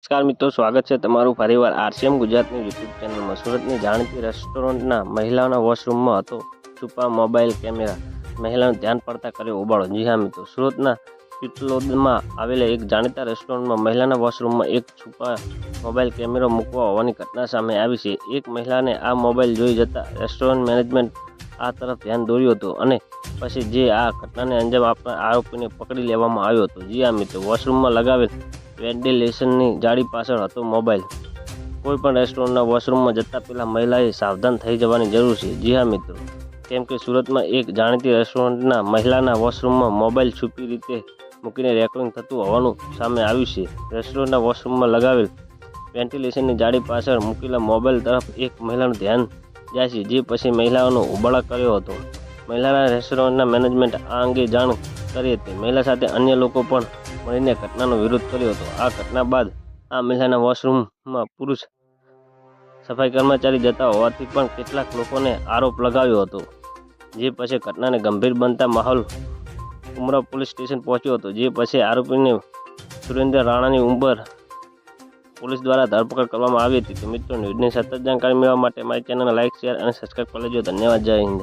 નમસ્કાર મિત્રો, સ્વાગત છે તમારું ફરીવાર આરસીએમ ગુજરાતની યુટ્યુબ ચેનલમાં સુરતની જાણીતી રેસ્ટોરન્ટના મહિલાઓના વોશરૂમમાં હતો છુપા મોબાઈલ કેમેરા મહિલાનું ધ્યાન પડતા કર્યો ઉબાળો જી હા મિત્રો, સુરતના ચિત્લોદમાં આવેલા એક જાણીતા રેસ્ટોરન્ટમાં મહિલાના વોશરૂમમાં એક છુપા મોબાઈલ કેમેરો મૂકવા હોવાની ઘટના સામે આવી છે. એક મહિલાને આ મોબાઈલ જોઈ જતા રેસ્ટોરન્ટ મેનેજમેન્ટ આ તરફ ધ્યાન દોર્યું હતું અને પછી જે આ ઘટનાને અંજામ આપનાર આરોપીને પકડી લેવામાં આવ્યો હતો. જી આ મિત્રો, વોશરૂમમાં લગાવેલ વેન્ટિલેશનની જાળી પાછળ હતો મોબાઈલ. કોઈપણ રેસ્ટોરન્ટના વોશરૂમમાં જતાં પહેલાં મહિલાએ સાવધાન થઈ જવાની જરૂર છે. જી હા મિત્રો, કેમ કે સુરતમાં એક જાણીતી રેસ્ટોરન્ટના મહિલાના વોશરૂમમાં મોબાઈલ છુપી રીતે મૂકીને રેકોર્ડિંગ થતું હોવાનું સામે આવ્યું છે. રેસ્ટોરન્ટના વોશરૂમમાં લગાવેલ વેન્ટિલેશનની જાળી પાછળ મૂકેલા મોબાઈલ તરફ એક મહિલાનું ધ્યાન જાય જે પછી મહિલાઓનો ઉબાળા કર્યો હતો. મહિલાના રેસ્ટોરન્ટના મેનેજમેન્ટ આ અંગે જાણ કરી હતી. મહિલા સાથે અન્ય લોકો પણ મળીને ઘટનાનો વિરોધ કર્યો હતો. આ ઘટના બાદ આ મહિલાના વોશરૂમમાં પુરુષ સફાઈ કર્મચારી જતા હોવાથી પણ કેટલાક લોકોને આરોપ લગાવ્યો હતો. જે પછી ઘટનાને ગંભીર બનતા માહોલ ઉમરા પોલીસ સ્ટેશન પહોંચ્યો હતો. જે પછી આરોપીને સુરેન્દ્ર રાણાની ઉંમર પોલીસ દ્વારા ધરપકડ કરવામાં આવી હતી. તો મિત્રો, ન્યૂઝની સતત જાણકારી મેળવવા માટે મારી ચેનલને લાઇક શેર અને સબસ્ક્રાઈબ કરી લેજો. ધન્યવાદ. જય હિન્દ.